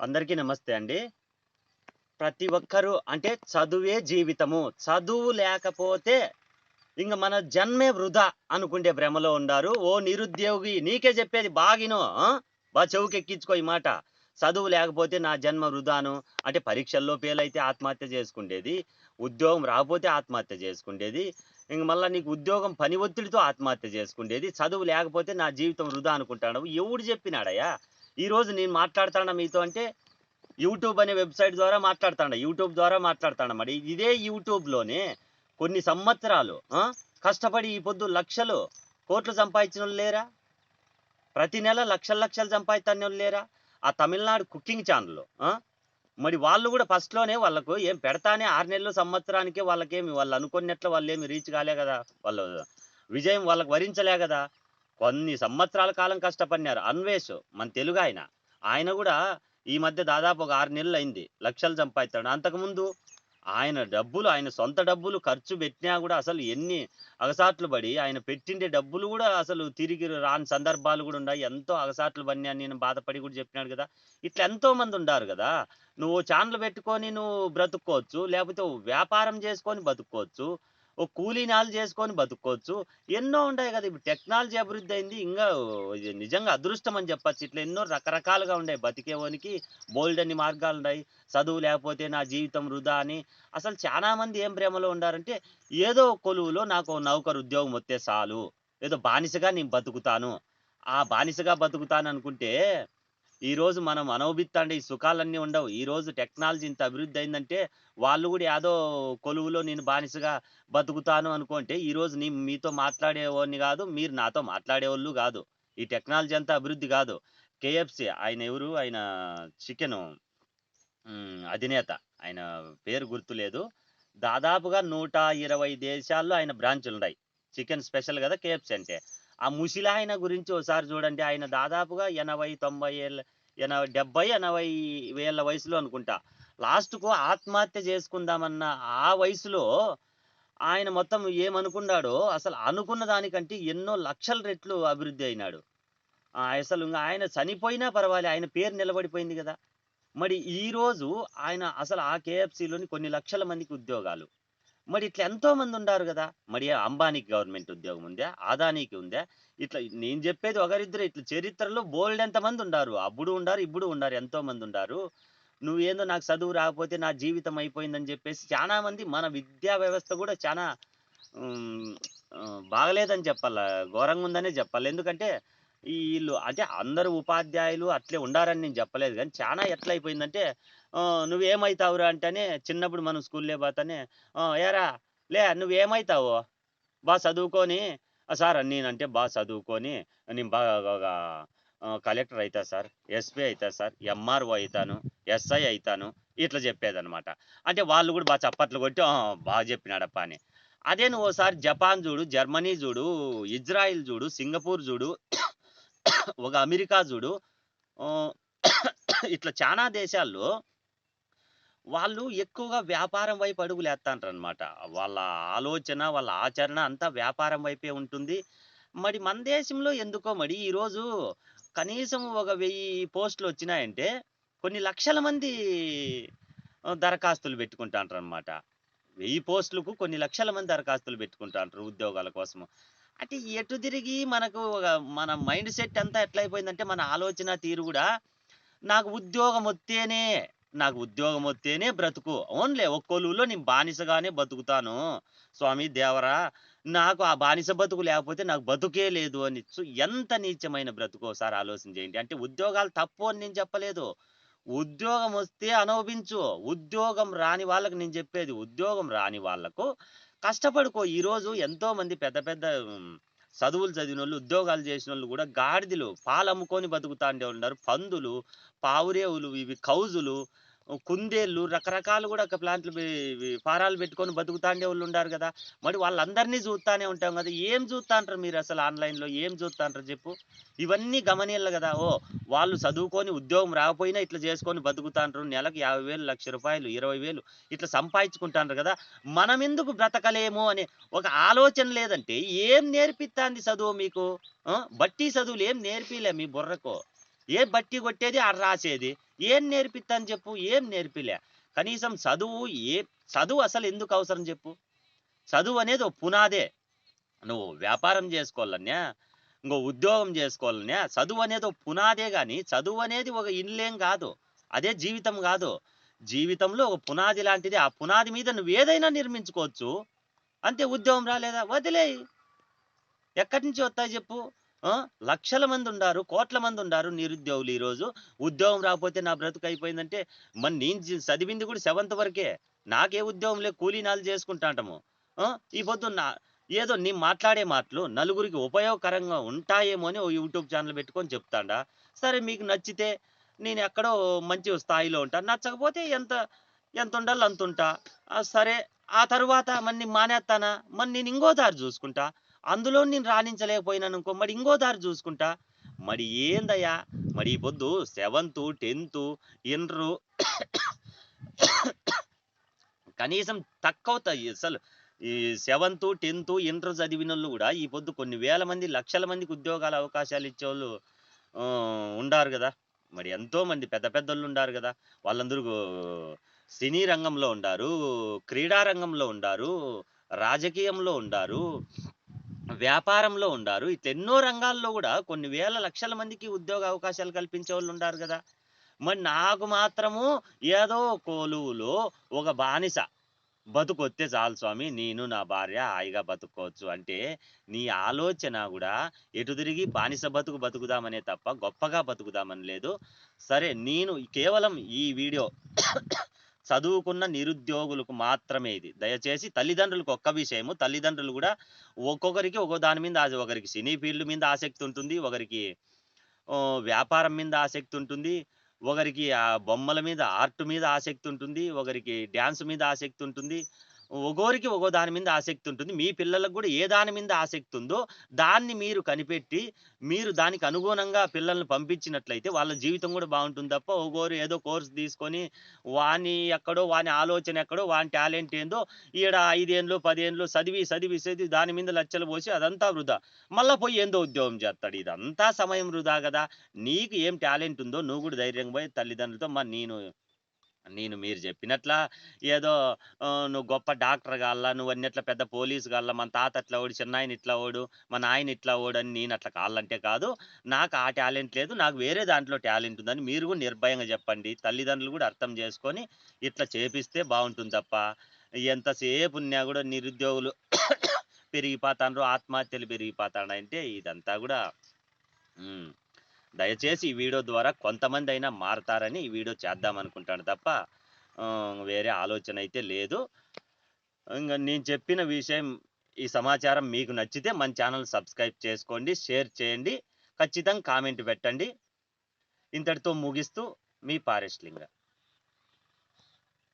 అందరికీ నమస్తే అండి. ప్రతి ఒక్కరూ అంటే చదువే జీవితము. చదువు లేకపోతే ఇంక మన జన్మే వృధా అనుకుంటే భ్రమలో ఉండారు. ఓ నిరుద్యోగి నీకే చెప్పేది బాగినో బా చెవుకెక్కించుకో ఈ మాట. చదువు లేకపోతే నా జన్మ వృధాను. అంటే పరీక్షల్లో ఫెయిల్ అయితే ఆత్మహత్య చేసుకుండేది. ఉద్యోగం రాకపోతే ఆత్మహత్య చేసుకుండేది. ఇంక మళ్ళీ నీకు ఉద్యోగం పని ఒత్తిడితో ఆత్మహత్య చేసుకుండేది. చదువు లేకపోతే నా జీవితం వృధా అనుకుంటాడు ఎవడు చెప్పినాడయ్యా? ఈ రోజు నేను మాట్లాడుతాడా మీతో అంటే యూట్యూబ్ అనే వెబ్సైట్ ద్వారా మాట్లాడుతాడా యూట్యూబ్ ద్వారా మాట్లాడుతాడా మరి? ఇదే యూట్యూబ్లోనే కొన్ని సంవత్సరాలు కష్టపడి ఈ పొద్దు లక్షలు కోట్లు సంపాదించిన వాళ్ళు లేరా? ప్రతి నెల లక్షల లక్షలు సంపాదించిన వాళ్ళు లేరా? ఆ తమిళనాడు కుకింగ్ ఛానల్ మరి వాళ్ళు కూడా ఫస్ట్లోనే వాళ్ళకు ఏం పెడతానే ఆరు నెలలు సంవత్సరానికే వాళ్ళకేమి వాళ్ళు అనుకున్నట్లు వాళ్ళు ఏమి రీచ్ కాలే కదా వాళ్ళు విజయం వాళ్ళకి వరించలే కదా. కొన్ని సంవత్సరాల కాలం కష్టపడినారు. అన్వేష్ మన తెలుగు ఆయన. ఆయన కూడా ఈ మధ్య దాదాపు ఒక ఆరు నెలలు అయింది లక్షలు సంపాదిస్తాడు. అంతకుముందు ఆయన డబ్బులు ఆయన సొంత డబ్బులు ఖర్చు పెట్టినా కూడా అసలు ఎన్ని అగసాట్లు పడి ఆయన పెట్టిండే డబ్బులు కూడా అసలు తిరిగి రాని సందర్భాలు కూడా ఉన్నాయి. ఎంతో అగసాట్లు పడినా నేను బాధపడి కూడా చెప్పినాడు కదా. ఇట్లా ఎంతో మంది ఉండారు కదా. నువ్వు ఛానల్ పెట్టుకొని నువ్వు బ్రతుక్కోవచ్చు లేకపోతే వ్యాపారం చేసుకొని బతుక్కోవచ్చు. ఓ కూలీనాలు చేసుకొని బతుక్కోవచ్చు. ఎన్నో ఉంటాయి కదా ఇప్పుడు టెక్నాలజీ అభివృద్ధి అయింది ఇంకా నిజంగా అదృష్టం అని చెప్పచ్చు. ఇట్లా ఎన్నో రకరకాలుగా ఉన్నాయి బతికేవోనికి బోల్డన్ని మార్గాలు ఉన్నాయి చదువు లేకపోతే నా జీవితం వృధా అని. అసలు చాలా మంది ఏం ప్రేమలో ఉండారంటే ఏదో కొలువులో నాకు నౌకరు ఉద్యోగం వస్తే చాలు. ఏదో బానిసగా నేను బతుకుతాను. ఆ బానిసగా బతుకుతాను అనుకుంటే ఈ రోజు మనం అనవబిత్తండి ఈ సుఖాలన్నీ ఉండవు. ఈ రోజు టెక్నాలజీ ఇంత అభివృద్ధి అయిందంటే వాళ్ళు కూడా ఏదో కొలువులో నేను బానిసగా బతుకుతాను అనుకుంటే ఈరోజు నీ మీతో మాట్లాడేవాడిని కాదు మీరు నాతో మాట్లాడేవాళ్ళు కాదు. ఈ టెక్నాలజీ అంతా అభివృద్ధి కాదు. కేఎఫ్సి ఆయన ఎవరు? ఆయన చికెన్ అధినేత. ఆయన పేరు గుర్తులేదు దాదాపుగా నూట ఇరవై దేశాల్లో ఆయన బ్రాంచ్లు ఉన్నాయి చికెన్ స్పెషల్ కదా కేఎఫ్సి అంటే. ఆ ముసిలాయన గురించి ఒకసారి చూడండి. ఆయన దాదాపుగా ఎనభై తొంభై ఏళ్ళ ఎనభై డెబ్బై ఎనభై వేల వయసులో అనుకుంటా. లాస్ట్కు ఆత్మహత్య చేసుకుందామన్న ఆ వయసులో ఆయన మొత్తం ఏమనుకున్నాడో అసలు అనుకున్న దానికంటే ఎన్నో లక్షల రెట్లు అభివృద్ధి అయినాడు. అసలు ఆయన చనిపోయినా పర్వాలే ఆయన పేరు నిలబడిపోయింది కదా. మరి ఈరోజు ఆయన అసలు ఆ కేఎఫ్సిలోని కొన్ని లక్షల మందికి ఉద్యోగాలు. మరి ఇట్లా ఎంతో మంది ఉన్నారు కదా! మరి అంబానీకి గవర్నమెంట్ ఉద్యోగం ఉందా? ఆదానీకి ఉందా? ఇట్లా నేను చెప్పేది ఒకరిద్దరు ఇట్లా చరిత్రలో బోల్డ్ ఎంతమంది ఉన్నారు అప్పుడు ఉండారు ఇప్పుడు ఉన్నారు ఎంతో మంది ఉన్నారు నువ్వేందో నాకు చదువు రాకపోతే నా జీవితం అయిపోయిందని చెప్పేసి చాలా మంది మన విద్యా వ్యవస్థ కూడా చాలా బాగలేదని చెప్పాల? ఘోరంగా ఉందనే చెప్పాలి? ఎందుకంటే ఈ వీళ్ళు అంటే అందరు ఉపాధ్యాయులు అట్లే ఉండారని నేను చెప్పలేదు. కానీ చాలా ఎట్లయిపోయిందంటే నువ్వేమవుతావురా అంటేనే చిన్నప్పుడు మనం స్కూల్లో పోతానే ఏరా లే నువ్వేమవుతావు బాగా చదువుకొని. సార్ నేనంటే బాగా చదువుకొని నేను బాగా కలెక్టర్ అవుతా సార్ ఎస్పీ అవుతా సార్ ఎంఆర్ఓ అవుతాను ఎస్ఐ అవుతాను ఇట్లా చెప్పేదనమాట అంటే వాళ్ళు కూడా బాగా చప్పట్లు కొట్టి బాగా చెప్పినాడప్ప అని. అదే నువ్వు ఒకసారి జపాన్ చూడు జర్మనీ చూడు ఇజ్రాయిల్ చూడు సింగపూర్ చూడు ఒక అమెరికా చూడు ఇట్లా చాలా దేశాల్లో వాళ్ళు ఎక్కువగా వ్యాపారం వైపు అడుగులు వేస్తాంటారు అనమాట వాళ్ళ ఆలోచన వాళ్ళ ఆచరణ అంతా వ్యాపారం వైపే ఉంటుంది. మరి మన దేశంలో ఎందుకో మరి ఈరోజు కనీసం ఒక వెయ్యి పోస్టులు వచ్చినాయంటే కొన్ని లక్షల మంది దరఖాస్తులు పెట్టుకుంటాంటారు అనమాట వెయ్యి పోస్టులకు కొన్ని లక్షల మంది దరఖాస్తులు పెట్టుకుంటాంటారు ఉద్యోగాల కోసం అంటే ఎటు తిరిగి మనకు ఒక మన మైండ్ సెట్ అంతా ఎట్లయిపోయిందంటే మన ఆలోచన తీరు కూడా నాకు ఉద్యోగం వస్తేనే నాకు ఉద్యోగం వస్తేనే బ్రతుకు. ఓన్లే ఒక్కొలువులో నేను బానిసగానే బతుకుతాను. స్వామి దేవరా నాకు ఆ బానిస బతుకు లేకపోతే నాకు బతుకే లేదు అని ఎంత నీచమైన బ్రతుకు ఒకసారి ఆలోచన చేయండి. అంటే ఉద్యోగాలు తప్పు అని నేను చెప్పలేదు. ఉద్యోగం వస్తే అనుభవించు ఉద్యోగం రాని వాళ్ళకు నేను చెప్పేది ఉద్యోగం రాని వాళ్ళకు కష్టపడుకో. ఈరోజు ఎంతో మంది పెద్ద పెద్ద చదువులు చదివిన వాళ్ళు ఉద్యోగాలు చేసిన వాళ్ళు కూడా గాడిదలు పాలు అమ్ముకొని బతుకుతాండే ఉన్నారు. పందులు పావురేవులు ఇవి కౌజులు కుందేళ్ళు రకరకాలు కూడా ఒక ప్లాంట్లు ఫారాలు పెట్టుకొని బతుకుతాండే వాళ్ళు ఉండారు కదా. మరి వాళ్ళందరినీ చూస్తానే ఉంటాం కదా. ఏం చూస్తాంటారు మీరు అసలు ఆన్లైన్లో? ఏం చూస్తాంటారు చెప్పు. ఇవన్నీ గమనీయాలి కదా. ఓ వాళ్ళు చదువుకొని ఉద్యోగం రాకపోయినా ఇట్లా చేసుకొని బతుకుతాంటారు నెలకు యాభై వేలు లక్ష రూపాయలు ఇరవై వేలు ఇట్లా సంపాదించుకుంటాంటారు కదా. మనం ఎందుకు బ్రతకలేము అనే ఒక ఆలోచన లేదంటే ఏం నేర్పిస్తాంది చదువు మీకు? బట్టి చదువులు ఏం నేర్పిలే మీ బుర్రకు? ఏ బట్టి కొట్టేది? ఆ రాసేది? ఏం నేర్పిద్దని చెప్పు ఏం నేర్పిలే. కనీసం చదువు ఏ చదువు అసలు ఎందుకు అవసరం చెప్పు? చదువు అనేది ఓ పునాదే. నువ్వు వ్యాపారం చేసుకోవాలన్నా ఇంకో ఉద్యోగం చేసుకోవాలన్నా చదువు అనేది ఒక పునాదే కానీ చదువు అనేది ఒక ఇల్లేం కాదు. అదే జీవితం కాదు. జీవితంలో ఒక పునాది లాంటిది. ఆ పునాది మీద నువ్వు ఏదైనా నిర్మించుకోవచ్చు. అంతే ఉద్యోగం రాలేదా? వదిలేయి. ఎక్కడి నుంచి వస్తాయి చెప్పు? లక్షల మంది ఉండారు కోట్ల మంది ఉండారు నిరుద్యోగులు ఈరోజు. ఉద్యోగం రాకపోతే నా బ్రతుకు అయిపోయిందంటే మన నేను చదివింది కూడా సెవెంత్ వరకే. నాకే ఉద్యోగం లే కూలీనాలు చేసుకుంటాంటాము. ఈ పొద్దున్న ఏదో నీ మాట్లాడే మాటలు నలుగురికి ఉపయోగకరంగా ఉంటాయేమో అని ఓ యూట్యూబ్ ఛానల్ పెట్టుకొని చెప్తాడా. సరే మీకు నచ్చితే నేను ఎక్కడో మంచి స్థాయిలో ఉంటా. నచ్చకపోతే ఎంత ఎంత ఉండాలో అంత ఉంటా. సరే ఆ తర్వాత మరి మానేస్తానా మరి నేను ఇంకో దారి చూసుకుంటా. అందులో నేను రాణించలేకపోయినాను అనుకో మరి ఇంకో దారి చూసుకుంటా? మరి ఏందయ్యా? మరి ఈ పొద్దు సెవెంత్ టెన్త్ ఇంటరు కనీసం తక్కువ అసలు ఈ సెవెంత్ టెన్త్ ఇంటర్ చదివిన వాళ్ళు కూడా ఈ పొద్దు కొన్ని వేల మంది లక్షల మందికి ఉద్యోగాల అవకాశాలు ఇచ్చేవాళ్ళు ఉండారు కదా. మరి ఎంతో మంది పెద్ద పెద్దోళ్ళు ఉండారు కదా. వాళ్ళందరూ సినీ రంగంలో ఉండారు క్రీడా రంగంలో ఉండారు రాజకీయంలో ఉండారు. వ్యాపారంలో ఉండారు. ఇట్లా ఎన్నో రంగాల్లో కూడా కొన్ని వేల లక్షల మందికి ఉద్యోగ అవకాశాలు కల్పించే వాళ్ళు ఉండారు కదా. మరి నాకు మాత్రము ఏదో కోలువులో ఒక బానిస బతుకొస్తే చాలు స్వామి నేను నా భార్య హాయిగా బతుకోవచ్చు అంటే నీ ఆలోచన కూడా ఎటు తిరిగి బానిస బతుకు బతుకుదామనే తప్ప గొప్పగా బతుకుదామని లేదు. సరే నేను కేవలం ఈ వీడియో చదువుకున్న నిరుద్యోగులకు మాత్రమే ఇది. దయచేసి తల్లిదండ్రులకు ఒక్క విషయము. తల్లిదండ్రులు కూడా ఒక్కొక్కరికి ఒక్కో దాని మీద ఒకరికి సినీ ఫీల్డ్ మీద ఆసక్తి ఉంటుంది ఒకరికి వ్యాపారం మీద ఆసక్తి ఉంటుంది ఒకరికి ఆ బొమ్మల మీద ఆర్ట్ మీద ఆసక్తి ఉంటుంది ఒకరికి డ్యాన్స్ మీద ఆసక్తి ఉంటుంది ఒక్కొరికి ఒక్కో దాని మీద ఆసక్తి ఉంటుంది. మీ పిల్లలకు కూడా ఏ దాని మీద ఆసక్తి ఉందో దాన్ని మీరు కనిపెట్టి మీరు దానికి అనుగుణంగా పిల్లల్ని పంపించినట్లయితే వాళ్ళ జీవితం కూడా బాగుంటుంది తప్ప ఒక్కోరు ఏదో కోర్స్ తీసుకొని వాని ఎక్కడో వాని ఆలోచన ఎక్కడో వాని టాలెంట్ ఏందో ఈడ ఐదేళ్ళు పదేళ్ళు చదివి చదివి చదివి దాని మీద లచ్చలు పోసి అదంతా వృధా. మళ్ళీ పోయి ఏందో ఉద్యోగం చేస్తాడు. ఇదంతా సమయం వృధా కదా. నీకు ఏం టాలెంట్ ఉందో నువ్వు కూడా ధైర్యంగా పోయి తల్లిదండ్రులతో మరి నేను నేను మీరు చెప్పినట్లా ఏదో నువ్వు గొప్ప డాక్టర్ కాల్లా నువ్వు అన్నట్ల పెద్ద పోలీసు కాల్లా మన తాత అట్లా ఓడు చిన్నాయన ఇట్లా ఓడు మా నాయన ఇట్లా ఓడు అని నేను అట్లా కాళ్ళంటే కాదు నాకు ఆ టాలెంట్ లేదు నాకు వేరే దాంట్లో టాలెంట్ ఉందని మీరు కూడా నిర్భయంగా చెప్పండి. తల్లిదండ్రులు కూడా అర్థం చేసుకొని ఇట్లా చేపిస్తే బాగుంటుంది తప్ప ఎంతసేపు ఉన్నా కూడా నిరుద్యోగులు పెరిగిపోతాండ్రు ఆత్మహత్యలు పెరిగిపోతాడంటే ఇదంతా కూడా దయచేసి ఈ వీడియో ద్వారా కొంతమంది అయినా మారతారని ఈ వీడియో చేద్దాం అనుకుంటాను తప్ప వేరే ఆలోచన అయితే లేదు. ఇంకా నేను చెప్పిన విషయం ఈ సమాచారం మీకు నచ్చితే మన ఛానల్ సబ్స్క్రైబ్ చేసుకోండి షేర్ చేయండి ఖచ్చితంగా కామెంట్ పెట్టండి. ఇంతటితో ముగిస్తూ మీ పారెస్లింగ